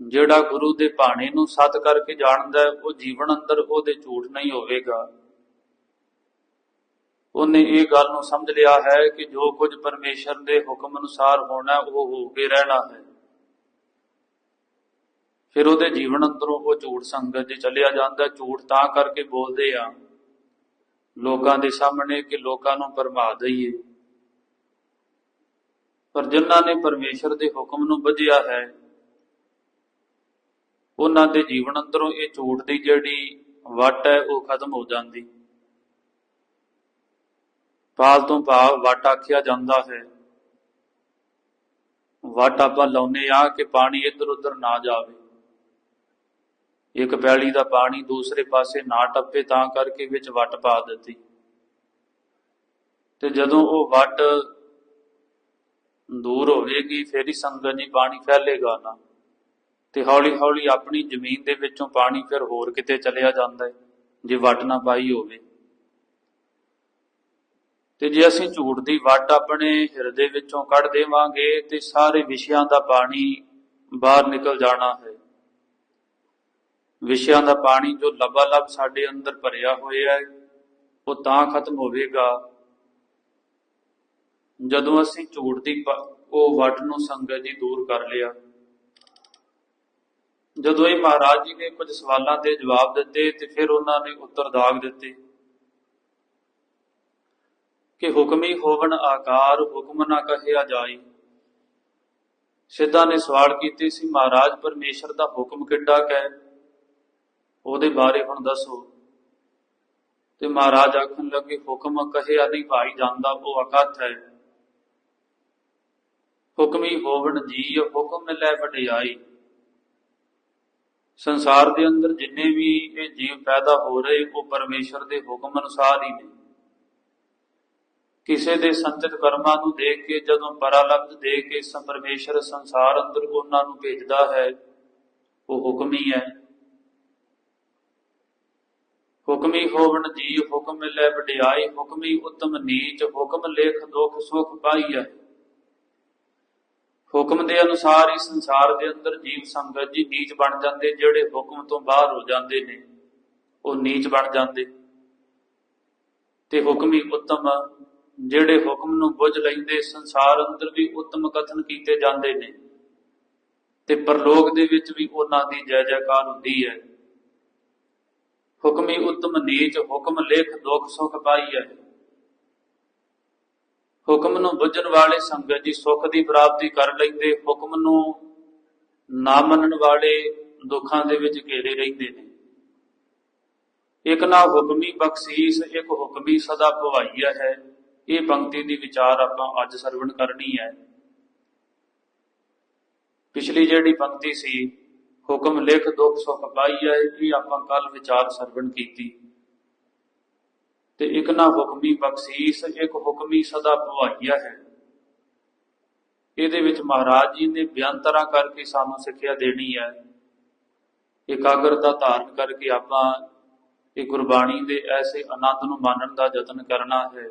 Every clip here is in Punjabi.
ਜਿਹੜਾ ਗੁਰੂ ਦੇ ਬਾਣੇ ਨੂੰ ਸਤ ਕਰਕੇ ਜਾਣਦਾ ਹੈ, ਉਹ ਜੀਵਨ ਅੰਦਰ ਉਹਦੇ ਝੂਠ ਨਹੀਂ ਹੋਵੇਗਾ। ਉਹਨੇ ਇਹ ਗੱਲ ਨੂੰ ਸਮਝ ਲਿਆ ਹੈ ਕਿ ਜੋ ਕੁਝ ਪਰਮੇਸ਼ਰ ਦੇ ਹੁਕਮ ਅਨੁਸਾਰ ਹੋਣਾ, ਉਹ ਹੋ ਕੇ ਰਹਿਣਾ ਹੈ। ਫਿਰ ਉਹਦੇ ਜੀਵਨ ਅੰਦਰੋਂ ਉਹ ਝੂਠ ਸੰਗਤ 'ਚ ਚੱਲਿਆ ਜਾਂਦਾ, ਝੂਠ ਤਾਂ ਕਰਕੇ ਬੋਲਦੇ ਆ ਲੋਕਾਂ ਦੇ ਸਾਹਮਣੇ ਕਿ ਲੋਕਾਂ ਨੂੰ ਭਰਮਾ ਦਈਏ। ਪਰ ਜਿਨ੍ਹਾਂ ਨੇ ਪਰਮੇਸ਼ਰ ਦੇ ਹੁਕਮ ਨੂੰ ਬੁੱਝਿਆ ਹੈ ਉਹਨਾਂ ਦੇ ਜੀਵਨ ਅੰਦਰੋਂ ਇਹ ਝੂਠ ਦੀ ਜਿਹੜੀ ਵੱਟ ਹੈ, ਉਹ ਖਤਮ ਹੋ ਜਾਂਦੀ। ਪਾਲ ਤੋਂ ਭਾਵ ਵੱਟ ਆਖਿਆ ਜਾਂਦਾ ਹੈ। ਵੱਟ ਆਪਾਂ ਲਾਉਨੇ ਆ ਕਿ ਪਾਣੀ ਇੱਧਰ ਉੱਧਰ ਨਾ ਜਾਵੇ। ਇੱਕ ਪੈਲੀ ਦਾ ਪਾਣੀ ਦੂਸਰੇ ਪਾਸੇ ਨਾ ਟੱਪੇ ਤਾਂ ਕਰਕੇ ਵਿੱਚ ਵੱਟ ਪਾ ਦਿੱਤੀ। ਤੇ ਜਦੋਂ ਉਹ ਵੱਟ ਦੂਰ ਹੋਵੇਗੀ, ਫਿਰ ਹੀ ਸੰਗਤ ਜੀ ਪਾਣੀ ਫੈਲੇਗਾ ਨਾ। ਤੇ ਹੌਲੀ ਹੌਲੀ ਆਪਣੀ ਜ਼ਮੀਨ ਦੇ ਵਿੱਚੋਂ ਪਾਣੀ ਫਿਰ ਹੋਰ ਕਿਤੇ ਚਲਿਆ ਜਾਂਦਾ ਹੈ, ਜੇ ਵੱਟ ਨਾ ਪਾਈ ਹੋਵੇ। ਤੇ ਜੇ ਅਸੀਂ ਝੂਠ ਦੀ ਵੱਟ ਆਪਣੇ ਹਿਰਦੇ ਵਿੱਚੋਂ ਕੱਢ ਦੇਵਾਂਗੇ, ਤੇ ਸਾਰੇ ਵਿਸ਼ਿਆਂ ਦਾ ਪਾਣੀ ਬਾਹਰ ਨਿਕਲ ਜਾਣਾ ਹੈ। ਵਿਸ਼ਿਆਂ ਦਾ ਪਾਣੀ ਜੋ ਲਬਾਲਬ ਸਾਡੇ ਅੰਦਰ ਭਰਿਆ ਹੋਇਆ ਹੈ, ਉਹ ਤਾਂ ਖਤਮ ਹੋਵੇਗਾ। ਜਦੋਂ ਅਸੀਂ ਝੂਠ ਦੀ ਉਹ ਵੱਟ ਨੂੰ ਸੰਗਤ ਜੀ ਦੂਰ ਕਰ ਲਿਆ ਜਦੋਂ ਇਹ ਮਹਾਰਾਜ ਜੀ ਨੇ ਕੁਝ ਸਵਾਲਾਂ ਦੇ ਜਵਾਬ ਦਿੱਤੇ ਤੇ ਫਿਰ ਉਹਨਾਂ ਨੇ ਉੱਤਰ ਦਾਗ ਦਿੱਤੇ ਕਿ ਹੁਕਮੀ ਹੋਵਣ ਆਕਾਰ, ਹੁਕਮ ਨਾ ਕਹਿਆ ਜਾਈ ਸਿੱਧਾ ਨੇ ਸਵਾਲ ਕੀਤੇ ਸੀ, ਮਹਾਰਾਜ, ਪਰਮੇਸ਼ਰ ਦਾ ਹੁਕਮ ਕਿੱਡਾ ਕੁ ਉਹਦੇ ਬਾਰੇ ਹੁਣ ਦੱਸੋ। ਤੇ ਮਹਾਰਾਜ ਆਖਣ ਲੱਗੇ, ਹੁਕਮ ਕਹਿਆ ਨਹੀਂ ਭਾਈ ਜਾਂਦਾ, ਉਹ ਅਕਥ ਹੈ। ਹੁਕਮੀ ਹੋਵਣ ਜੀ ਹੁਕਮ ਲੈ ਵਡਿਆਈ। ਸੰਸਾਰ ਦੇ ਅੰਦਰ ਜਿੰਨੇ ਵੀ ਇਹ ਜੀਵ ਪੈਦਾ ਹੋ ਰਹੇ, ਉਹ ਪਰਮੇਸ਼ਰ ਦੇ ਹੁਕਮ ਅਨੁਸਾਰ ਹੀ ਨੇ। ਕਿਸੇ ਦੇ ਸੰਚਿਤ ਕਰਮਾਂ ਨੂੰ ਦੇਖ ਕੇ, ਜਦੋਂ ਪਰਾਲਬਧ ਦੇ ਕੇ ਪਰਮੇਸ਼ਰ ਸੰਸਾਰ ਅੰਦਰ ਉਹਨਾਂ ਨੂੰ ਭੇਜਦਾ ਹੈ, ਉਹ ਹੁਕਮੀ ਹੈ ਹੁਕਮੀ ਹੋਵਣ ਜੀ ਹੁਕਮ ਲੈ ਵਡਿਆਈ, ਹੁਕਮੀ ਉਤਮ ਨੀਚ, ਹੁਕਮ ਲੇਖ ਦੁਖ ਸੁਖ ਪਾਈਐ ਹੁਕਮ ਦੇ ਅਨੁਸਾਰ ਹੀ ਸੰਸਾਰ ਦੇ ਅੰਦਰ ਜੀਵ ਸੰਗਤ ਜੀ ਨੀਚ ਬਣ ਜਾਂਦੇ, ਜਿਹੜੇ ਹੁਕਮ ਤੋਂ ਬਾਹਰ ਹੋ ਜਾਂਦੇ ਨੇ, ਉਹ ਨੀਚ ਬਣ ਜਾਂਦੇ। ਤੇ ਹੁਕਮੀ ਉਤਮ ਜਿਹੜੇ ਹੁਕਮ ਨੂੰ ਬੁੱਝ ਲੈਂਦੇ, ਸੰਸਾਰ ਅੰਦਰ ਵੀ ਉੱਤਮ ਕਥਨ ਕੀਤੇ ਜਾਂਦੇ ਨੇ। ਤੇ ਪਰਲੋਕ ਦੇ ਵਿੱਚ ਵੀ ਉਹਨਾਂ ਦੀ ਜੈ ਜੈਕਾਰ ਹੁੰਦੀ ਹੈ। ਹੁਕਮੀ ਉੱਤਮ, ਨੀਚ ਹੁਕਮ, ਲੇਖ ਦੁਖ ਸੁਖ ਪਾਈ ਹੈ। ਹੁਕਮ ਨੂੰ ਬੁੱਝਣ ਵਾਲੇ ਸੰਗਤ ਜੀ ਸੁੱਖ ਦੀ ਪ੍ਰਾਪਤੀ ਕਰ ਲੈਂਦੇ, ਹੁਕਮ ਨੂੰ ਨਾ ਮੰਨਣ ਵਾਲੇ ਦੁੱਖਾਂ ਦੇ ਵਿੱਚ ਘੇਰੇ ਰਹਿੰਦੇ ਨੇ। ਇੱਕ ਨਾ ਹੁਕਮੀ ਬਖਸ਼ੀਸ, ਇੱਕ ਹੁਕਮੀ ਸਦਾ ਭਵਾਈਆ ਹੈ। ਇਹ ਪੰਕਤੀ ਦੀ ਵਿਚਾਰ ਆਪਾਂ ਅੱਜ ਸਰਵਣ ਕਰਨੀ ਹੈ। ਪਿਛਲੀ ਜਿਹੜੀ ਪੰਕਤੀ ਸੀ, ਹੁਕਮ, ਲਿਖ, ਦੁੱਖ, ਸੁਖ ਪਾਈਆ ਇਹ ਆਪਾਂ ਕੱਲ ਵਿਚਾਰ ਸਰਵਣ ਕੀਤੀ। ਤੇ ਇੱਕ ਨਾ ਹੁਕਮੀ ਬਖਸ਼ੀਸ, ਇੱਕ ਹੁਕਮੀ ਸਦਾ ਭਵਾਈਆ ਹੈ। ਇਹਦੇ ਵਿੱਚ ਮਹਾਰਾਜ ਜੀ ਨੇ ਬਿਆੰਤਰਾ ਕਰਕੇ ਸਾਨੂੰ ਸਿੱਖਿਆ ਦੇਣੀ ਹੈ। ਇਕਾਗਰਤਾ ਧਾਰਨ ਕਰਕੇ ਆਪਾਂ ਇਹ ਗੁਰਬਾਣੀ ਦੇ ਐਸੇ ਆਨੰਦ ਨੂੰ ਮਾਣਨ ਦਾ ਯਤਨ ਕਰਨਾ ਹੈ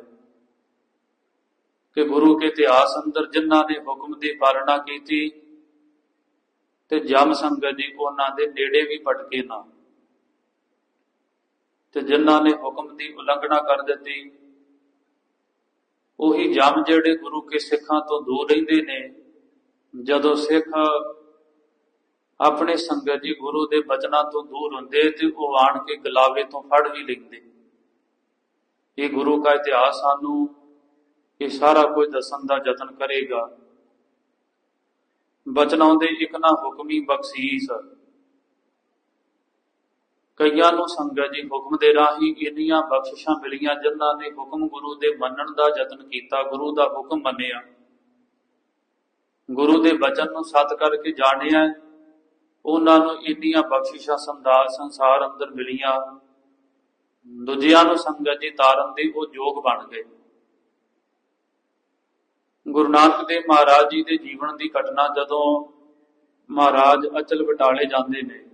ਕਿ ਗੁਰੂ ਕੇ ਇਤਿਹਾਸ ਅੰਦਰ ਜਿਨ੍ਹਾਂ ਨੇ ਹੁਕਮ ਦੀ ਪਾਲਣਾ ਕੀਤੀ ਤੇ ਜਮ ਸੰਗਤ ਜੀ ਉਹਨਾਂ ਦੇ ਨੇੜੇ ਵੀ ਪਟਕੇ ਨਾ। ਤੇ ਜਿਨ੍ਹਾਂ ਨੇ ਹੁਕਮ ਦੀ ਉਲੰਘਣਾ ਕਰ ਦਿੱਤੀ, ਉਹੀ ਜਮ ਜਿਹੜੇ ਗੁਰੂ ਕੇ ਸਿੱਖਾਂ ਤੋਂ ਦੂਰ ਰਹਿੰਦੇ ਨੇ, ਜਦੋਂ ਸਿੱਖ ਆਪਣੇ ਸੰਗਤ ਜੀ ਗੁਰੂ ਦੇ ਬਚਨਾਂ ਤੋਂ ਦੂਰ ਹੁੰਦੇ ਤੇ ਉਹ ਆਣ ਕੇ ਗਲਾਵੇ ਤੋਂ ਫੜ ਵੀ ਲੈਂਦੇ। ਇਹ ਗੁਰੂ ਦਾ ਇਤਿਹਾਸ ਸਾਨੂੰ ਇਹ ਸਾਰਾ ਕੁਝ ਦੱਸਣ ਦਾ ਯਤਨ ਕਰੇਗਾ। ਬਚਨਾਂ ਦੇ ਇੱਕ ਨਾ ਹੁਕਮੀ ਬਖਸ਼ੀਸ ਕਈਆਂ ਨੂੰ ਸੰਗਤ ਜੀ ਹੁਕਮ ਦੇ ਰਾਹੀਂ ਇੰਨੀਆਂ ਬਖਸ਼ਿਸ਼ਾਂ ਮਿਲੀਆਂ ਜਿਨ੍ਹਾਂ ਨੇ ਹੁਕਮ ਗੁਰੂ ਦੇ ਮੰਨਣ ਦਾ ਯਤਨ ਕੀਤਾ, ਗੁਰੂ ਦਾ ਹੁਕਮ ਮੰਨਿਆ। ਗੁਰੂ ਦੇ ਬਚਨ ਨੂੰ ਸਤ ਕਰਕੇ ਜਾਣਿਆ, ਉਹਨਾਂ ਨੂੰ ਇੰਨੀਆਂ ਬਖਸ਼ਿਸ਼ਾਂ ਸੰਦਾਸ ਸੰਸਾਰ ਅੰਦਰ ਮਿਲੀਆਂ। ਦੂਜਿਆਂ ਨੂੰ ਸੰਗਤ ਜੀ ਤਾਰਨ ਦੇ ਉਹ ਯੋਗ ਬਣ ਗਏ। ਗੁਰੂ ਨਾਨਕ ਦੇਵ ਮਹਾਰਾਜ ਜੀ ਦੇ ਜੀਵਨ ਦੀ ਘਟਨਾ ਜਦੋਂ ਮਹਾਰਾਜ ਅਚਲ ਬਟਾਲੇ ਜਾਂਦੇ ਨੇ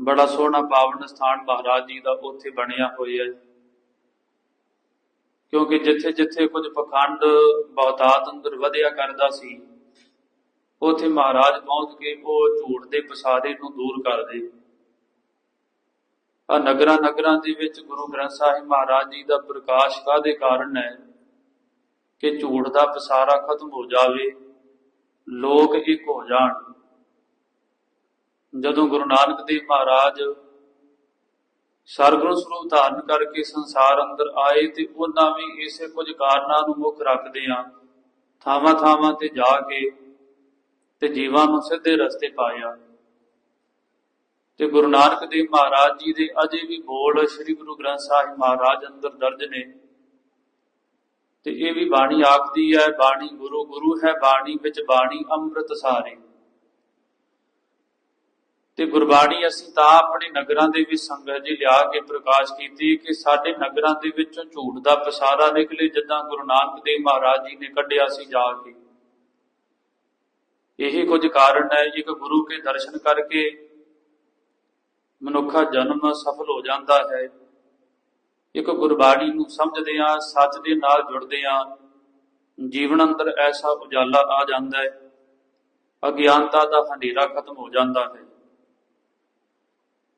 ਬੜਾ ਸੋਹਣਾ ਪਾਵਨ ਸਥਾਨ ਮਹਾਰਾਜ ਜੀ ਦਾ ਉੱਥੇ ਬਣਿਆ ਹੋਇਆ ਹੈ। ਕਿਉਂਕਿ ਜਿੱਥੇ ਜਿੱਥੇ ਕੁਝ ਪਖੰਡ ਬਹੁਤਾਤ ਅੰਦਰ ਵਧਿਆ ਕਰਦਾ ਸੀ, ਉਥੇ ਮਹਾਰਾਜ ਪਹੁੰਚ ਕੇ ਉਹ ਝੂਠ ਦੇ ਪਸਾਰੇ ਨੂੰ ਦੂਰ ਕਰਦੇ। ਆ ਨਗਰਾਂ ਨਗਰਾਂ ਦੇ ਵਿੱਚ ਗੁਰੂ ਗ੍ਰੰਥ ਸਾਹਿਬ ਮਹਾਰਾਜ ਜੀ ਦਾ ਪ੍ਰਕਾਸ਼ ਕਾਦੇ ਕਾਰਨ ਹੈ ਕਿ ਝੂਠ ਦਾ ਪਸਾਰਾ ਖਤਮ ਹੋ ਜਾਵੇ, ਲੋਕ ਇੱਕ ਹੋ ਜਾਣ। ਜਦੋਂ ਗੁਰੂ ਨਾਨਕ ਦੇਵ ਮਹਾਰਾਜ ਸਰਗੁਣ ਸਰੂਪ ਧਾਰਨ ਕਰਕੇ ਸੰਸਾਰ ਅੰਦਰ ਆਏ ਤੇ ਉਹਨਾਂ ਵੀ ਇਸੇ ਕੁਝ ਕਾਰਨਾਂ ਨੂੰ ਮੁੱਖ ਰੱਖਦੇ ਆ, ਥਾਵਾਂ ਥਾਵਾਂ ਤੇ ਜਾ ਕੇ ਤੇ ਜੀਵਾਂ ਨੂੰ ਸਿੱਧੇ ਰਸਤੇ ਪਾਇਆ। ਤੇ ਗੁਰੂ ਨਾਨਕ ਦੇਵ ਮਹਾਰਾਜ ਜੀ ਦੇ ਅਜੇ ਵੀ ਬੋਲ ਸ੍ਰੀ ਗੁਰੂ ਗ੍ਰੰਥ ਸਾਹਿਬ ਮਹਾਰਾਜ ਅੰਦਰ ਦਰਜ ਨੇ। ਤੇ ਇਹ ਵੀ ਬਾਣੀ ਆਖਦੀ ਹੈ, ਬਾਣੀ ਗੁਰੂ ਗੁਰੂ ਹੈ ਬਾਣੀ ਵਿੱਚ ਬਾਣੀ ਅੰਮ੍ਰਿਤ ਸਾਰੇ। ਤੇ ਗੁਰਬਾਣੀ ਅਸੀਂ ਤਾਂ ਆਪਣੇ ਨਗਰਾਂ ਦੇ ਵਿੱਚ ਸੰਗਤ ਜੀ ਲਿਆ ਕੇ ਪ੍ਰਕਾਸ਼ ਕੀਤੀ ਕਿ ਸਾਡੇ ਨਗਰਾਂ ਦੇ ਵਿੱਚੋਂ ਝੂਠ ਦਾ ਪਸਾਰਾ ਨਿਕਲੇ, ਜਿੱਦਾਂ ਗੁਰੂ ਨਾਨਕ ਦੇਵ ਮਹਾਰਾਜ ਜੀ ਨੇ ਕੱਢਿਆ ਸੀ ਜਾ ਕੇ। ਇਹੀ ਕੁਝ ਕਾਰਨ ਹੈ ਇੱਕ ਗੁਰੂ ਕੇ ਦਰਸ਼ਨ ਕਰਕੇ ਮਨੁੱਖਾ ਜਨਮ ਸਫਲ ਹੋ ਜਾਂਦਾ ਹੈ। ਇੱਕ ਗੁਰਬਾਣੀ ਨੂੰ ਸਮਝਦੇ ਆ ਸੱਚ ਦੇ ਨਾਲ ਜੁੜਦੇ ਆ ਜੀਵਨ ਅੰਦਰ ਐਸਾ ਉਜਾਲਾ ਆ ਜਾਂਦਾ ਹੈ। ਅਗਿਆਨਤਾ ਦਾ ਹਨੇਰਾ ਖਤਮ ਹੋ ਜਾਂਦਾ ਹੈ।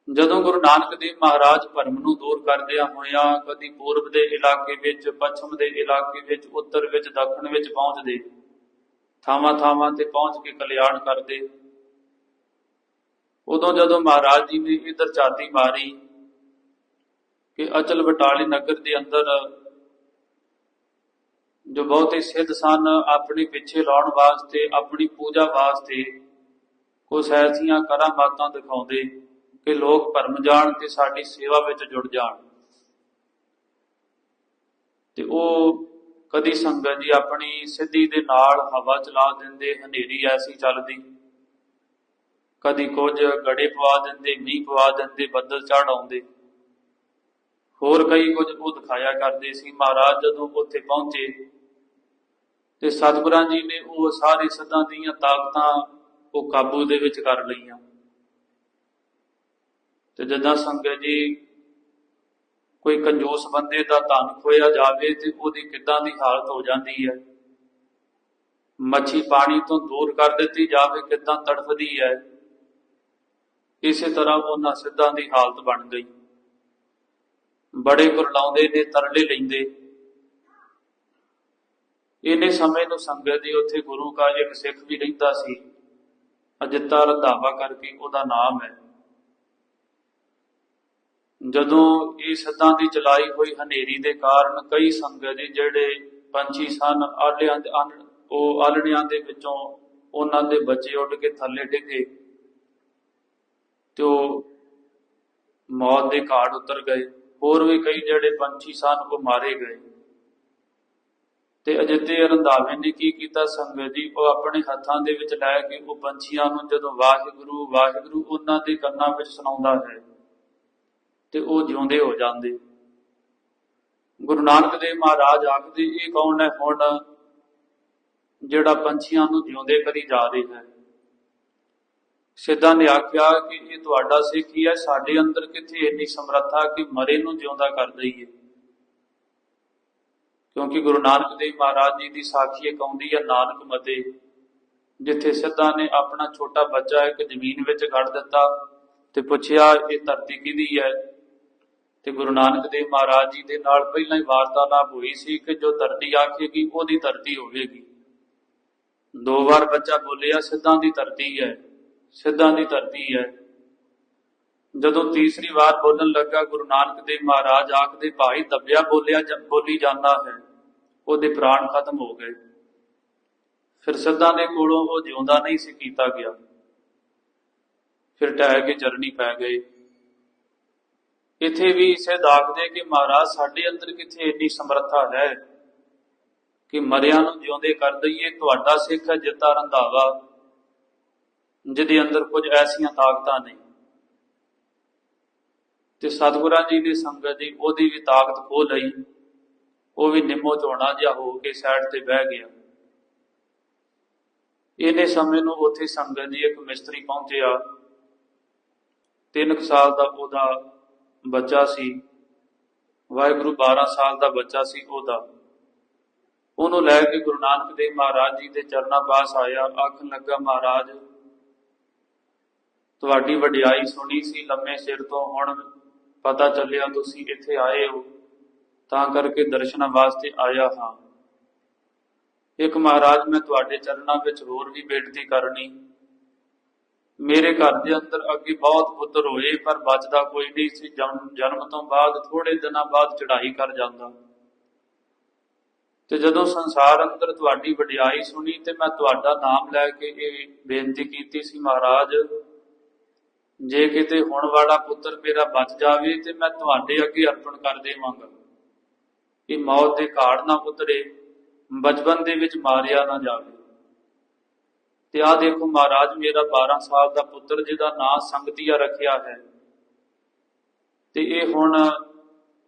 ਜਦੋਂ ਗੁਰੂ ਨਾਨਕ ਦੇਵ ਮਹਾਰਾਜ ਭਰਮ ਨੂੰ ਦੂਰ ਕਰਦਿਆਂ ਹੋਇਆਂ, ਕਦੀ ਪੂਰਬ ਦੇ ਇਲਾਕੇ ਵਿੱਚ, ਪੱਛਮ ਦੇ ਇਲਾਕੇ ਵਿੱਚ, ਉੱਤਰ ਵਿੱਚ, ਦੱਖਣ ਵਿੱਚ ਪਹੁੰਚਦੇ। ਥਾਵਾਂ ਥਾਵਾਂ ਤੇ ਪਹੁੰਚ ਕੇ ਕਲਿਆਣ ਕਰਦੇ। ਉਦੋਂ ਜਦੋਂ ਮਹਾਰਾਜ ਜੀ ਨੇ ਇਧਰ ਝਾਤੀ ਮਾਰੀ ਕਿ ਅਚਲ ਬਟਾਲੀ ਨਗਰ ਦੇ ਅੰਦਰ ਜੋ ਬਹੁਤੇ ਸਿੱਧ ਸਨ, ਆਪਣੇ ਪਿੱਛੇ ਲਾਉਣ ਵਾਸਤੇ, ਆਪਣੀ ਪੂਜਾ ਵਾਸਤੇ ਕੁਛ ਐਸੀਆਂ ਕਰਾਮਾਤਾਂ ਦਿਖਾਉਂਦੇ। ਕਿ ਲੋਕ ਭਰਮ ਜਾਣ ਤੇ ਸਾਡੀ ਸੇਵਾ ਵਿੱਚ ਜੁੜ ਜਾਣ। ਤੇ ਉਹ ਕਦੀ ਸੰਗਤ ਜੀ ਆਪਣੀ ਸਿੱਧੀ ਦੇ ਨਾਲ ਹਵਾ ਚਲਾ ਦਿੰਦੇ, ਹਨੇਰੀ ਐਸੀ ਚੱਲਦੀ। ਕਦੀ ਕੁਝ ਗੜੇ ਪਵਾ ਦਿੰਦੇ, ਮੀਂਹ ਪਵਾ ਦਿੰਦੇ, ਬੱਦਲ ਝੜ ਆਉਂਦੇ। ਹੋਰ ਕਈ ਕੁਝ ਉਹ ਦਿਖਾਇਆ ਕਰਦੇ ਸੀ, ਮਹਾਰਾਜ ਜਦੋਂ ਉੱਥੇ ਪਹੁੰਚੇ, ਤੇ ਸਤਿਗੁਰਾਂ ਜੀ ਨੇ ਉਹ ਸਾਰੀ ਸੱਦਾਂ ਦੀਆਂ ਤਾਕਤਾਂ ਉਹ ਕਾਬੂ ਦੇ ਵਿੱਚ ਕਰ ਲਈਆਂ। ਤੇ ਜਦੋਂ ਸੰਗਤ ਜੀ ਕੋਈ ਕੰਜੂਸ ਬੰਦੇ ਦਾ ਧਨ ਖੋਇਆ ਜਾਵੇ ਤੇ ਉਹਦੀ ਕਿੱਦਾਂ ਦੀ ਹਾਲਤ ਹੋ ਜਾਂਦੀ ਹੈ? ਮੱਛੀ ਪਾਣੀ ਤੋਂ ਦੂਰ ਕਰ ਦਿੱਤੀ ਜਾਵੇ, ਕਿੱਦਾਂ ਤੜਫਦੀ ਹੈ? ਇਸੇ ਤਰ੍ਹਾਂ ਉਹਨਾਂ ਸਿੱਧਾਂ ਦੀ ਹਾਲਤ ਬਣ ਗਈ। ਬੜੇ ਗੁਰਲਾਉਂਦੇ ਨੇ, ਤਰਲੇ ਲੈਂਦੇ। ਇਹਨੇ ਸਮੇਂ ਨੂੰ ਸੰਗਤ ਦੀ ਉੱਥੇ ਗੁਰੂ ਕਾ ਇੱਕ ਸਿੱਖ ਵੀ ਰਹਿੰਦਾ ਸੀ। ਅਜਿੱਤਾ ਰੰਧਾਵਾ ਕਰਕੇ ਉਹਦਾ ਨਾਮ ਹੈ। ਜਦੋਂ ਇਹ ਸੱਦਾਂ ਦੀ ਚਲਾਈ ਹੋਈ ਹਨੇਰੀ ਦੇ ਕਾਰਨ ਕਈ ਸੰਗਤ ਜਿਹੜੇ ਪੰਛੀ ਸਨ, ਆਲਿਆਂ ਦੇ ਆਲ- ਉਹ ਆਲਣਿਆਂ ਦੇ ਵਿੱਚੋਂ ਉਹਨਾਂ ਦੇ ਬੱਚੇ ਉੱਡ ਕੇ ਥੱਲੇ ਡਿੱਗੇ ਤੇ ਉਹ ਮੌਤ ਦੇ ਘਾਟ ਉਤਰ ਗਏ। ਹੋਰ ਵੀ ਕਈ ਜਿਹੜੇ ਪੰਛੀ ਸਨ, ਉਹ ਮਾਰੇ ਗਏ। ਤੇ ਅਜਿੱਤੇ ਰੰਧਾਵੇ ਨੇ ਕੀ ਕੀਤਾ ਸੰਗਤ ਜੀ ਉਹ ਆਪਣੇ ਹੱਥਾਂ ਦੇ ਵਿੱਚ ਲੈ ਕੇ ਉਹ ਪੰਛੀਆਂ ਨੂੰ ਜਦੋਂ ਵਾਹਿਗੁਰੂ ਵਾਹਿਗੁਰੂ ਉਹਨਾਂ ਦੇ ਕੰਨਾਂ ਵਿੱਚ ਸੁਣਾਉਂਦਾ ਹੈ। ਤੇ ਉਹ ਜਿਉਂਦੇ ਹੋ ਜਾਂਦੇ। ਗੁਰੂ ਨਾਨਕ ਦੇਵ ਮਹਾਰਾਜ ਆਖਦੇ, ਇਹ ਕੌਣ ਹੈ ਹੁਣ ਜਿਹੜਾ ਪੰਛੀਆਂ ਨੂੰ ਜਿਉਂਦੇ ਕਰੀ ਜਾ ਰਿਹਾ ਹੈ? ਸਿੱਧਾਂ ਨੇ ਆਖਿਆ ਕਿ ਇਹ ਤੁਹਾਡਾ ਸਿੱਖ ਹੀ ਹੈ ਸਾਡੇ ਅੰਦਰ ਕਿੱਥੇ ਇੰਨੀ ਸਮਰੱਥਾ ਕਿ ਮਰੇ ਨੂੰ ਜਿਉਂਦਾ ਕਰ ਦਈਏ। ਕਿਉਂਕਿ ਗੁਰੂ ਨਾਨਕ ਦੇਵ ਮਹਾਰਾਜ ਜੀ ਦੀ ਸਾਖੀ ਇੱਕ ਆਉਂਦੀ ਹੈ, ਨਾਨਕ ਮਤੇ, ਜਿੱਥੇ ਸਿੱਧਾਂ ਨੇ ਆਪਣਾ ਛੋਟਾ ਬੱਚਾ ਇੱਕ ਜ਼ਮੀਨ ਵਿੱਚ ਗੱਡ ਦਿੱਤਾ ਤੇ ਪੁੱਛਿਆ, ਇਹ ਧਰਤੀ ਕਿਹਦੀ ਹੈ? ਤੇ ਗੁਰੂ ਨਾਨਕ ਦੇਵ ਮਹਾਰਾਜ ਜੀ ਦੇ ਨਾਲ ਪਹਿਲਾਂ ਹੀ ਵਾਰਤਾਲਾਪ ਹੋਈ ਸੀ ਕਿ ਜੋ ਧਰਤੀ ਆਖੇਗੀ, ਉਹਦੀ ਧਰਤੀ ਹੋਵੇਗੀ। ਦੋ ਵਾਰ ਬੱਚਾ ਬੋਲਿਆ, ਸਿੱਧਾਂ ਦੀ ਧਰਤੀ ਹੈ, ਸਿੱਧਾਂ ਦੀ ਧਰਤੀ ਹੈ। ਜਦੋਂ ਤੀਸਰੀ ਵਾਰ ਬੋਲਣ ਲੱਗਾ, ਗੁਰੂ ਨਾਨਕ ਦੇਵ ਮਹਾਰਾਜ ਆਖਦੇ, ਭਾਈ, ਦੱਬਿਆ ਬੋਲਿਆ ਜ- ਬੋਲੀ ਜਾਂਦਾ ਹੈ, ਉਹਦੇ ਪ੍ਰਾਣ ਖਤਮ ਹੋ ਗਏ। ਫਿਰ ਸਿੱਧਾਂ ਦੇ ਕੋਲੋਂ ਉਹ ਜਿਉਂਦਾ ਨਹੀਂ ਸੀ, ਕੀਤਾ ਗਿਆ। ਫਿਰ ਟਹਿ ਕੇ ਚਰਨੀ ਪੈ ਗਏ। ਇੱਥੇ ਵੀ ਇਸੇ ਦਾਖਦੇ ਕਿ ਮਹਾਰਾਜ ਸਾਡੇ ਅੰਦਰ ਕਿਥੇ ਇੰਨੀ ਸਮਰੱਥਾ ਹੈ ਕਿ ਮਰਿਆਂ ਨੂੰ ਜਿਉਂਦੇ ਕਰ ਦਈਏ, ਤੁਹਾਡਾ ਸਿੱਖ ਹੈ, ਜਿੱਤਾ ਰੰਧਾਵਾ, ਜਿਹਦੇ ਅੰਦਰ ਕੁਝ ਐਸੀਆਂ ਤਾਕਤਾਂ ਨੇ। ਤੇ ਸਤਿਗੁਰਾਂ ਜੀ ਦੀ ਸੰਗਤ ਦੀ ਉਹਦੀ ਵੀ ਤਾਕਤ ਖੋ ਲਈ, ਉਹ ਵੀ ਨਿੰਮੋ ਝੋਣਾ ਜਿਹਾ ਹੋ ਕੇ ਸਾਈਡ ਤੇ ਬਹਿ ਗਿਆ। ਇਹਨੇ ਸਮੇਂ ਨੂੰ ਉੱਥੇ ਸੰਗਤ ਦੀ ਇੱਕ ਮਿਸਤਰੀ ਪਹੁੰਚਿਆ। ਤਿੰਨ ਕੁ ਸਾਲ ਦਾ ਉਹਦਾ ਬੱਚਾ ਸੀ। ਵਾਹਿਗੁਰੂ 12 ਸਾਲ ਦਾ ਬੱਚਾ ਸੀ ਉਹਦਾ। ਉਹਨੂੰ ਲੈ ਕੇ ਗੁਰੂ ਨਾਨਕ ਦੇਵ ਮਹਾਰਾਜ ਜੀ ਦੇ ਚਰਨਾਂ ਪਾਸ ਆਇਆ। ਆਖਣ ਲੱਗਾ, ਮਹਾਰਾਜ, ਤੁਹਾਡੀ ਵਡਿਆਈ ਸੁਣੀ ਸੀ ਲੰਮੇ ਸਿਰ ਤੋਂ। ਹੁਣ ਪਤਾ ਚੱਲਿਆ, ਤੁਸੀਂ ਇੱਥੇ ਆਏ ਹੋ। ਤਾਂ ਕਰਕੇ ਦਰਸ਼ਨਾਂ ਵਾਸਤੇ ਆਇਆ ਹਾਂ। ਇੱਕ ਮਹਾਰਾਜ, ਮੈਂ ਤੁਹਾਡੇ ਚਰਨਾਂ ਵਿੱਚ ਹੋਰ ਵੀ ਬੇਨਤੀ ਕਰਨੀ। ਮੇਰੇ ਘਰ ਦੇ ਅੰਦਰ ਅੱਗੇ ਬਹੁਤ ਪੁੱਤਰ ਹੋਏ, ਪਰ ਬਚਦਾ ਕੋਈ ਨਹੀਂ ਸੀ। ਜਨਮ ਜਨਮ ਤੋਂ ਬਾਅਦ ਥੋੜੇ ਦਿਨਾਂ ਬਾਅਦ ਚੜਾਈ ਕਰ ਜਾਂਦਾ। ਤੇ ਜਦੋਂ ਸੰਸਾਰ ਅੰਦਰ ਤੁਹਾਡੀ ਵਡਿਆਈ ਸੁਣੀ, ਤੇ ਮੈਂ ਤੁਹਾਡਾ ਨਾਮ ਲੈ ਕੇ ਇਹ ਬੇਨਤੀ ਕੀਤੀ ਸੀ, ਮਹਾਰਾਜ, ਜੇ ਕਿਤੇ ਹੁਣ ਵਾਲਾ ਪੁੱਤਰ ਮੇਰਾ ਬਚ ਜਾਵੇ, ਤੇ ਮੈਂ ਤੁਹਾਡੇ ਅੱਗੇ ਅਰਪਣ ਕਰ ਦੇਵਾਂਗਾ। ਇਹ ਮੌਤ ਦੇ ਘਾੜ ਨਾ ਉਤਰੇ ਬਚਪਨ ਦੇ ਵਿੱਚ ਮਾਰਿਆ ਨਾ ਜਾਵੇ। ਤੇ ਆ ਦੇਖੋ ਮਹਾਰਾਜ ਮੇਰਾ 12 ਸਾਲ ਦਾ ਪੁੱਤਰ ਜਿਹਦਾ ਨਾਂ ਸੰਗਤੀਆ ਰੱਖਿਆ ਹੈ। ਤੇ ਇਹ ਹੁਣ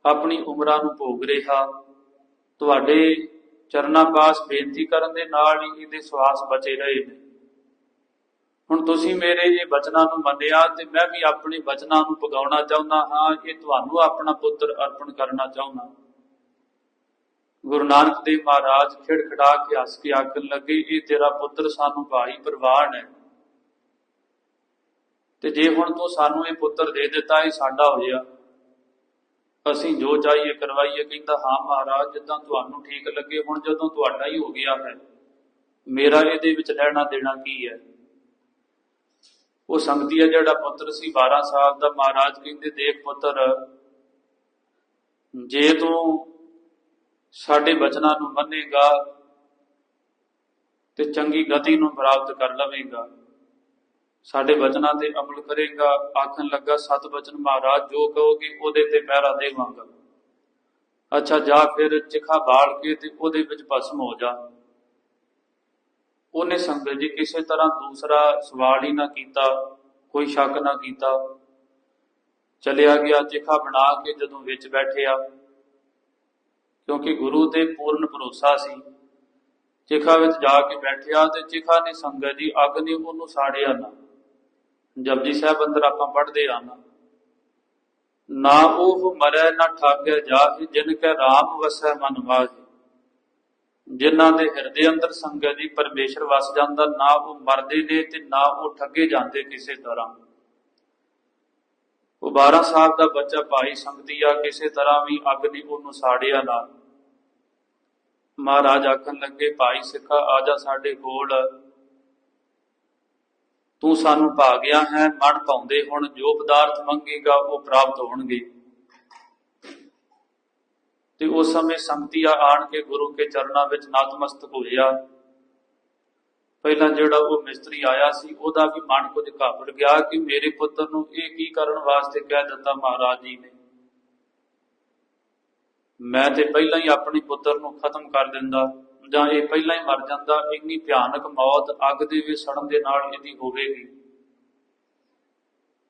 ਆਪਣੀ ਉਮਰਾਂ ਨੂੰ ਭੋਗ ਰਿਹਾ। ਤੁਹਾਡੇ ਚਰਨਾਂ ਪਾਸ ਬੇਨਤੀ ਕਰਨ ਦੇ ਨਾਲ ਹੀ ਇਹਦੇ ਸਵਾਸ ਬਚੇ ਰਹੇ ਨੇ। ਹੁਣ ਤੁਸੀਂ ਮੇਰੇ ਇਹ ਬਚਨਾਂ ਨੂੰ ਮੰਨਿਆ ਤੇ ਮੈਂ ਵੀ ਆਪਣੇ ਬਚਨਾਂ ਨੂੰ ਪਗਾਉਣਾ ਚਾਹੁੰਦਾ ਹਾਂ, ਇਹ ਤੁਹਾਨੂੰ ਆਪਣਾ ਪੁੱਤਰ ਅਰਪਣ ਕਰਨਾ ਚਾਹੁੰਦਾ। ਗੁਰੂ ਨਾਨਕ ਦੇਵ ਮਹਾਰਾਜ ਖਿੜਖੜਾ ਕੇ ਹੱਸ ਕੇ ਆਖਣ ਲੱਗੇ, ਇਹ ਤੇਰਾ ਪੁੱਤਰ ਸਾਨੂੰ ਭਾਈ ਪ੍ਰਵਾਨ ਹੈ ਤੇ ਜੇ ਹੁਣ ਤੂੰ ਸਾਨੂੰ ਇਹ ਪੁੱਤਰ ਦੇ ਦਿੱਤਾ, ਇਹ ਸਾਡਾ ਹੋਇਆ ਅਸੀਂ ਜੋ ਚਾਹੀਏ ਕਰਵਾਈਏ, ਕਹਿੰਦਾ, ਹਾਂ ਮਹਾਰਾਜ, ਜਿੱਦਾਂ ਤੁਹਾਨੂੰ ਠੀਕ ਲੱਗੇ, ਹੁਣ ਜਦੋਂ ਤੁਹਾਡਾ ਹੀ ਹੋ ਗਿਆ ਹੈ, ਮੇਰਾ ਇਹਦੇ ਵਿੱਚ ਲੈਣਾ ਦੇਣਾ ਕੀ ਹੈ? ਉਹ ਸੰਗਤੀਆ ਜਿਹੜਾ ਪੁੱਤਰ ਸੀ 12 ਸਾਲ ਦਾ, ਮਹਾਰਾਜ ਕਹਿੰਦੇ, ਦੇਖ ਪੁੱਤਰ, ਜੇ ਤੂੰ ਸਾਡੇ ਬਚਨਾਂ ਨੂੰ ਮੰਨੇਗਾ ਤੇ ਚੰਗੀ ਗਤੀ ਨੂੰ ਪ੍ਰਾਪਤ ਕਰ ਲਵੇਗਾ। ਸਾਡੇ ਬਚਨਾਂ ਤੇ ਅਮਲ ਕਰੇਗਾ। ਆਖਣ ਲੱਗਾ ਸਤ ਬਚਨ ਮਹਾਰਾਜ, ਜੋ ਕਹੋਗੇ ਉਹਦੇ ਤੇ ਪਹਿਰਾ ਦੇਵਾਂਗਾ। ਅੱਛਾ, ਜਾ ਫਿਰ ਚਿਖਾ ਬਾਲ ਕੇ ਤੇ ਉਹਦੇ ਵਿੱਚ ਭਸਮ ਹੋ ਜਾ। ਉਹਨੇ ਸੰਗਤ ਜੀ ਕਿਸੇ ਤਰ੍ਹਾਂ ਦੂਸਰਾ ਸਵਾਲ ਹੀ ਨਾ ਕੀਤਾ, ਕੋਈ ਸ਼ੱਕ ਨਾ ਕੀਤਾ। ਚਲਿਆ ਗਿਆ, ਚਿਖਾ ਬਣਾ ਕੇ ਜਦੋਂ ਵਿੱਚ ਬੈਠਿਆ। ਕਿਉਂਕਿ ਗੁਰੂ ਤੇ ਪੂਰਨ ਭਰੋਸਾ ਸੀ। ਚਿਖਾ ਵਿੱਚ ਜਾ ਕੇ ਬੈਠਿਆ ਤੇ ਚਿਖਾ ਨੇ ਸੰਗਤ ਦੀ ਅੱਗ ਨੇ ਉਹਨੂੰ ਸਾੜਿਆ ਨਾ। ਜਪਜੀ ਸਾਹਿਬ ਅੰਦਰ ਆਪਾਂ ਪੜ੍ਹਦੇ ਆ ਨਾ। ਨਾ ਉਹ ਮਰੈ, ਨਾ ਠਾਗੈ ਜਾਹਿ, ਜਿਨ ਕੈ ਰਾਮ ਵਸੈ ਮਨ ਵਾਹਿ। ਜਿਨ੍ਹਾਂ ਦੇ ਹਿਰਦੇ ਅੰਦਰ ਸੰਗਤ ਦੀ ਪਰਮੇਸ਼ਰ ਵਸ ਜਾਂਦਾ, ਨਾ ਉਹ ਮਰਦੇ ਨੇ ਤੇ ਨਾ ਉਹ ਠੱਗੇ ਜਾਂਦੇ ਕਿਸੇ ਤਰ੍ਹਾਂ। ਉਹ 12 ਸਾਲ ਦਾ ਬੱਚਾ ਭਾਈ ਸੰਗਤੀਆ ਕਿਸੇ ਤਰ੍ਹਾਂ ਵੀ ਅੱਗ ਨੇ ਉਹਨੂੰ ਸਾੜਿਆ ਨਾ। ਮਹਾਰਾਜ ਆਖਣ ਲੱਗੇ, ਭਾਈ ਸਿੱਖਾ ਆ ਜਾ ਸਾਡੇ ਕੋਲ। ਤੂੰ ਸਾਨੂੰ ਭਾਗਿਆ ਹੈ, ਮਨ ਪਾਉਂਦੇ ਹੁਣ, ਜੋ ਪਦਾਰਥ ਮੰਗੇਗਾ, ਉਹ ਪ੍ਰਾਪਤ ਹੋਣਗੇ। ਤੇ ਉਸ ਸਮੇਂ ਸੰਗਤੀਆ ਆਣ ਕੇ ਗੁਰੂ ਕੇ ਚਰਨਾਂ ਵਿੱਚ ਨਤਮਸਤਕ ਹੋਇਆ। ਪਹਿਲਾਂ ਜਿਹੜਾ ਉਹ ਮਿਸਤਰੀ ਆਇਆ ਸੀ, ਉਹਦਾ ਵੀ ਮਨ ਕੁਝ ਘਾਬਰ ਗਿਆ ਕਿ ਮੇਰੇ ਪੁੱਤਰ ਨੂੰ ਇਹ ਕੀ ਕਰਨ ਵਾਸਤੇ ਕਹਿ ਦਿੱਤਾ ਮਹਾਰਾਜ ਜੀ ਨੇ। ਮੈਂ ਤੇ ਪਹਿਲਾਂ ਹੀ ਆਪਣੇ ਪੁੱਤਰ ਨੂੰ ਖਤਮ ਕਰ ਦਿੰਦਾ, ਜਾਂ ਇਹ ਪਹਿਲਾਂ ਹੀ ਮਰ ਜਾਂਦਾ, ਇੰਨੀ ਭਿਆਨਕ ਮੌਤ ਅੱਗ ਦੇ ਵਿੱਚ ਸੜਨ ਦੇ ਨਾਲ ਇਹਦੀ ਹੋਵੇਗੀ।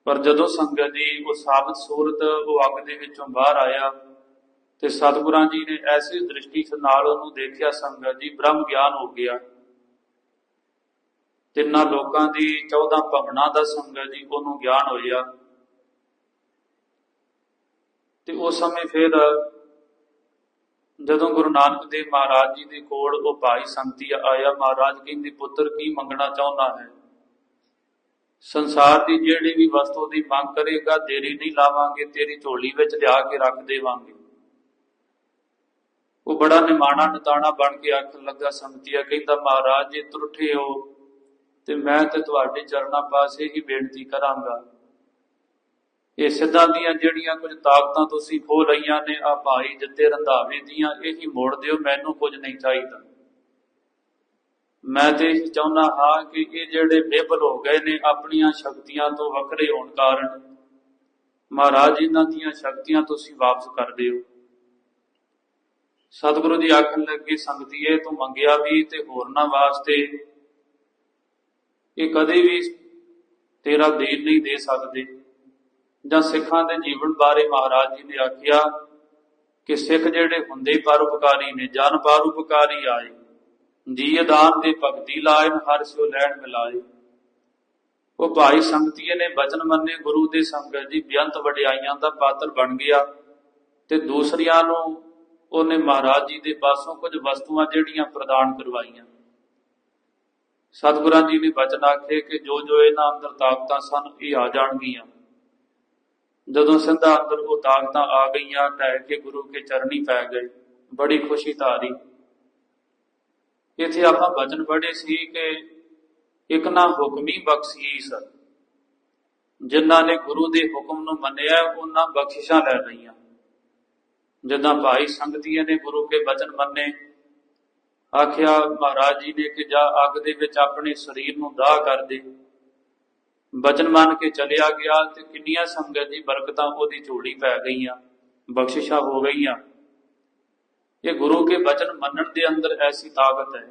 ਪਰ ਜਦੋਂ ਸੰਗਤ ਜੀ ਉਹ ਸਾਬਤ ਸੂਰਤ ਉਹ ਅੱਗ ਦੇ ਵਿੱਚੋਂ ਬਾਹਰ ਆਇਆ ਤੇ ਸਤਿਗੁਰਾਂ ਜੀ ਨੇ ਐਸੀ ਦ੍ਰਿਸ਼ਟੀ ਨਾਲ ਉਹਨੂੰ ਦੇਖਿਆ, ਸੰਗਤ ਜੀ ਬ੍ਰਹਮ ਗਿਆਨ ਹੋ ਗਿਆ। ਤਿੰਨਾਂ ਲੋਕਾਂ ਦੀ 14 ਭਵਨਾ ਦਾ ਸੰਗਤ ਜੀ, ਉਹਨੂੰ ਗਿਆਨ ਹੋਇਆ। ਤੇ ਉਸ ਸਮੇਂ ਫਿਰ ਜਦੋਂ ਗੁਰੂ ਨਾਨਕ ਦੇਵ ਮਹਾਰਾਜ ਜੀ ਦੇ ਕੋਲ ਉਹ ਭਾਈ ਸੰਤੀ ਆਇਆ, ਮਹਾਰਾਜ ਕਹਿੰਦੇ, ਪੁੱਤਰ, ਕੀ ਮੰਗਣਾ ਚਾਹੁੰਦਾ ਹੈ? ਸੰਸਾਰ ਦੀ ਜਿਹੜੀ ਵੀ ਵਸਤੂ ਦੀ ਮੰਗ ਕਰੇਗਾ ਦੇਰੀ ਨਹੀਂ ਲਾਵਾਂਗੇ, ਤੇਰੀ ਝੋਲੀ ਵਿੱਚ ਲਿਆ ਕੇ ਰੱਖ ਦੇਵਾਂਗੇ। ਉਹ ਬੜਾ ਨਿਮਾਣਾ ਨਤਾਣਾ ਬਣ ਕੇ ਆਖਣ ਲੱਗਾ ਸੰਗਤੀਆ ਕਹਿੰਦਾ, ਮਹਾਰਾਜ, ਜੀ ਤਰੁੱਠੇ ਹੋ ਤੇ ਮੈਂ ਤੇ ਤੁਹਾਡੇ ਚਰਨਾਂ ਪਾਸੇ ਹੀ ਬੇਨਤੀ ਕਰਾਂਗਾ। ਇਹ ਸਿੱਧਾਂ ਦੀਆਂ ਜਿਹੜੀਆਂ ਕੁਝ ਤਾਕਤਾਂ ਤੁਸੀਂ ਖੋ ਲਈਆਂ ਨੇ ਆ ਭਾਈ ਜਿੱਤੇ ਰੰਧਾਵੇ ਦੀਆਂ, ਇਹੀ ਮੋੜ ਦਿਓ, ਮੈਨੂੰ ਕੁਝ ਨਹੀਂ ਚਾਹੀਦਾ। ਮੈਂ ਤੇ ਚਾਹੁੰਦਾ ਹਾਂ ਕਿ ਇਹ ਜਿਹੜੇ ਬੇਬਲ ਹੋ ਗਏ ਨੇ, ਆਪਣੀਆਂ ਸ਼ਕਤੀਆਂ ਤੋਂ ਵੱਖਰੇ ਹੋਣ ਕਾਰਨ, ਮਹਾਰਾਜ ਇਹਨਾਂ ਦੀਆਂ ਸ਼ਕਤੀਆਂ ਤੁਸੀਂ ਵਾਪਸ ਕਰ ਦਿਓ। ਸਤਿਗੁਰੂ ਜੀ ਆਖਣ ਲੱਗੇ ਸੰਗਤੀਏ ਤੂੰ ਮੰਗਿਆ ਵੀ ਤੇ ਹੋਰਨਾਂ ਵਾਸਤੇ ਇਹ ਕਦੇ ਵੀ ਤੇਰਾ ਦੇਣ ਨਹੀਂ ਦੇ ਸਕਦੇ। ਜਾਂ ਸਿੱਖਾਂ ਦੇ ਜੀਵਨ ਬਾਰੇ ਮਹਾਰਾਜ ਜੀ ਨੇ ਆਖਿਆ ਕਿ ਸਿੱਖ ਜਿਹੜੇ ਹੁੰਦੇ ਪਰਉਪਕਾਰੀ ਨੇ, ਜਨ ਪਰਉਪਕਾਰੀ ਆਏ। ਜੀ ਦਾਨ ਦੇ ਭਗਤੀ ਲਾਇਨ, ਹਰ ਸਿਓ ਲੈਣ ਮਿਲਾਏ। ਉਹ ਭਾਈ ਸੰਗਤੀਏ ਨੇ ਬਚਨ ਮੰਨੇ, ਗੁਰੂ ਦੇ ਸੰਗਤ ਜੀ, ਬੇਅੰਤ ਵਡਿਆਈਆਂ ਦਾ ਪਾਤਰ ਬਣ ਗਿਆ ਤੇ ਦੂਸਰਿਆਂ ਨੂੰ ਉਹਨੇ ਮਹਾਰਾਜ ਜੀ ਦੇ ਪਾਸੋਂ ਕੁਝ ਵਸਤੂਆਂ ਜਿਹੜੀਆਂ ਪ੍ਰਦਾਨ ਕਰਵਾਈਆਂ। ਸਤਿਗੁਰਾਂ ਜੀ ਨੇ ਬਚਨ ਆਖੇ ਕਿ ਜੋ ਜੋ ਇਹਨਾਂ ਅੰਦਰ ਤਾਕਤਾਂ ਸਨ, ਇਹ ਆ ਜਾਣਗੀਆਂ। ਜਦੋਂ ਸਿੱਧਾ ਅੰਦਰ ਉਹ ਤਾਕਤਾਂ ਆ ਗਈਆਂ ਟਹਿ ਕੇ ਗੁਰੂ ਕੇ ਚਰਨੀ ਪੈ ਗਏ। ਬੜੀ ਖੁਸ਼ੀ ਧਾਰੀ। ਇਥੇ ਆਪਾਂ ਬਚਨ ਪੜ੍ਹੇ ਸੀ ਕਿ ਇੱਕ ਨਾ ਹੁਕਮੀ ਬਖਸ਼ੀਸ। ਜਿਨ੍ਹਾਂ ਨੇ ਗੁਰੂ ਦੇ ਹੁਕਮ ਨੂੰ ਮੰਨਿਆ, ਉਹਨਾਂ ਬਖਸ਼ਿਸ਼ਾਂ ਲੈ ਲਈਆਂ। ਜਿੱਦਾਂ ਭਾਈ ਸੰਗਤੀਆਂ ਨੇ ਗੁਰੂ ਕੇ ਬਚਨ ਮੰਨੇ ਆਖਿਆ, ਮਹਾਰਾਜ ਜੀ ਨੇ ਕਿ ਜਾ ਅੱਗ ਦੇ ਵਿੱਚ ਆਪਣੇ ਸਰੀਰ ਨੂੰ ਦਾਹ ਕਰ ਦੇ। ਬਚਨ ਮੰਨ ਕੇ ਚਲਿਆ ਗਿਆ ਤੇ ਕਿੰਨੀਆਂ ਸੰਗਤ ਦੀ ਬਰਕਤਾਂ ਉਹਦੀ ਝੋਲੀ ਪੈ ਗਈਆਂ, ਬਖਸ਼ਿਸ਼ਾਂ ਹੋ ਗਈਆਂ। ਇਹ ਗੁਰੂ ਕੇ ਬਚਨ ਮੰਨਣ ਦੇ ਅੰਦਰ ਐਸੀ ਤਾਕਤ ਹੈ।